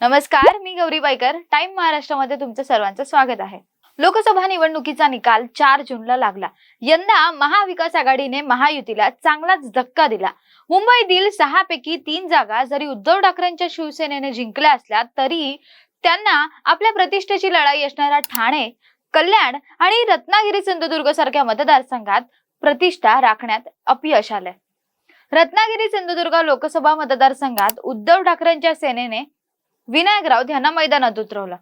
नमस्कार मी Gauri biker time महाराष्ट्रामध्ये तुमचं सर्वांचं स्वागत आहे. लोकसभा निवडणुकीचा निकाल चार जूनला लागला. यंदा महाविकास आघाडीने महायुतीला चांगलाच धक्का दिला. मुंबईतील सहा पैकी तीन जागा जरी उद्धव ठाकरेंच्या शिवसेनेने जिंकल्या असल्या तरी त्यांना आपल्या प्रतिष्ठेची लढाई असणाऱ्या ठाणे कल्याण आणि रत्नागिरी सिंधुदुर्ग सारख्या मतदारसंघात प्रतिष्ठा राखण्यात अपयश आलंय. रत्नागिरी सिंधुदुर्ग लोकसभा मतदारसंघात उद्धव ठाकरेंच्या सेनेने विनायक राऊत यांना मैदानात उतरवलं.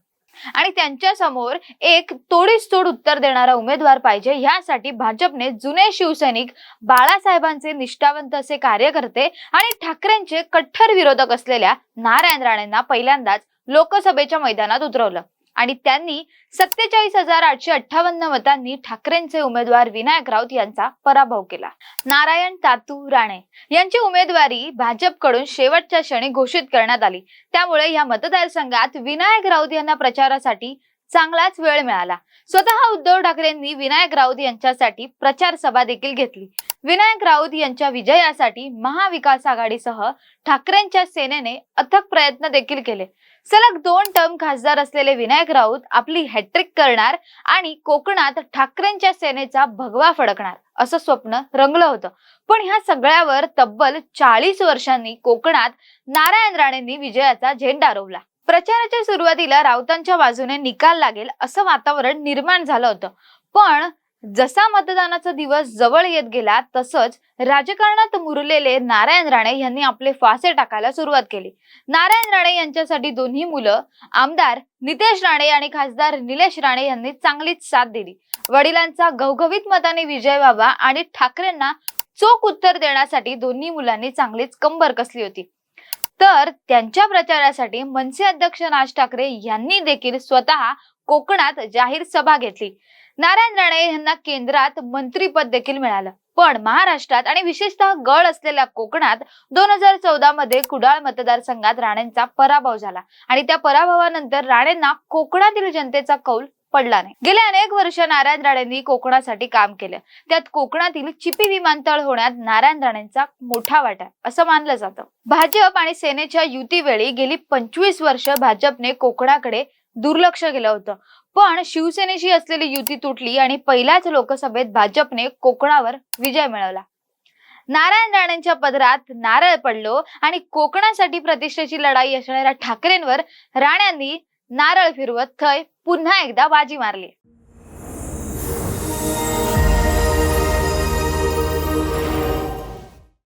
आणि त्यांच्यासमोर एक तोडीस तोड उत्तर देणारा उमेदवार पाहिजे यासाठी भाजपने जुने शिवसैनिक बाळासाहेबांचे निष्ठावंत असे कार्यकर्ते आणि ठाकरेंचे कट्टर विरोधक असलेल्या नारायण राणेंना पहिल्यांदाच लोकसभेच्या मैदानात उतरवलं. आणि त्यांनी सत्तेचाळीस हजार आठशे अठ्ठावन्न मतांनी ठाकरेंचे उमेदवार विनायक राऊत यांचा पराभव केला. नारायण तातू राणे यांची उमेदवारी भाजपकडून शेवटच्या क्षणी घोषित करण्यात आली. त्यामुळे या मतदारसंघात विनायक राऊत यांना प्रचारासाठी चांगलाच वेळ मिळाला. स्वतः उद्धव ठाकरेंनी विनायक राऊत यांच्यासाठी प्रचार सभा देखील घेतली. विनायक राऊत यांच्या विजयासाठी महाविकास आघाडीसह ठाकरेंच्या सेनेने अथक प्रयत्न देखील केले. सलग दोन टर्म खासदार असलेले विनायक राऊत आपली हॅट्रिक करणार आणि कोकणात ठाकरेंच्या सेनेचा भगवा फडकणार असं स्वप्न रंगलं होतं. पण ह्या सगळ्यावर तब्बल चाळीस वर्षांनी कोकणात नारायण राणेंनी विजयाचा झेंडा रोवला. प्रचाराच्या सुरुवातीला राऊतांच्या बाजूने निकाल लागेल असं वातावरण निर्माण झालं होतं. पण जसा मतदानाचा दिवस जवळ येत गेला तसंच राजकारणात मुरलेले नारायण राणे यांनी आपले फासे टाकायला सुरुवात केली. नारायण राणे यांच्यासाठी दोन्ही मुलं आमदार नितेश राणे आणि खासदार निलेश राणे यांनी चांगलीच साथ दिली. वडिलांचा घवघवीत मताने विजय व्हावा आणि ठाकरेंना चोख उत्तर देण्यासाठी दोन्ही मुलांनी चांगलीच कंबर कसली होती. तर त्यांच्या प्रचारासाठी मनसे अध्यक्ष राज ठाकरे यांनी देखील स्वतः कोकणात जाहीर सभा घेतली. नारायण राणे यांना केंद्रात मंत्रीपद देखील मिळालं. पण महाराष्ट्रात आणि विशेषतः गड असलेल्या कोकणात दोन हजार चौदा मध्ये कुडाळ मतदारसंघात राणेंचा पराभव झाला. आणि त्या पराभवानंतर राणेंना कोकणातील जनतेचा कौल पडला नाही. गेले अनेक वर्ष नारायण राणेंनी कोकणासाठी काम केलं. त्यात कोकणातील चिपी विमानतळ होण्यात नारायण राणेंचा मोठा वाटा आहे, असं मानलं जातं. भाजप आणि सेनेच्या युतीवेळी गेली पंचवीस वर्ष भाजपने कोकणाकडे दुर्लक्ष केलं होतं. पण शिवसेनेशी असलेली युती तुटली आणि पहिल्याच लोकसभेत भाजपने कोकणावर विजय मिळवला. नारायण राणेंच्या पदरात नारळ पडलो आणि कोकणासाठी प्रतिष्ठेची लढाई असणाऱ्या ठाकरेंवर राण्यांनी नारळ फिरवत थय पुन्हा एकदा बाजी मारली.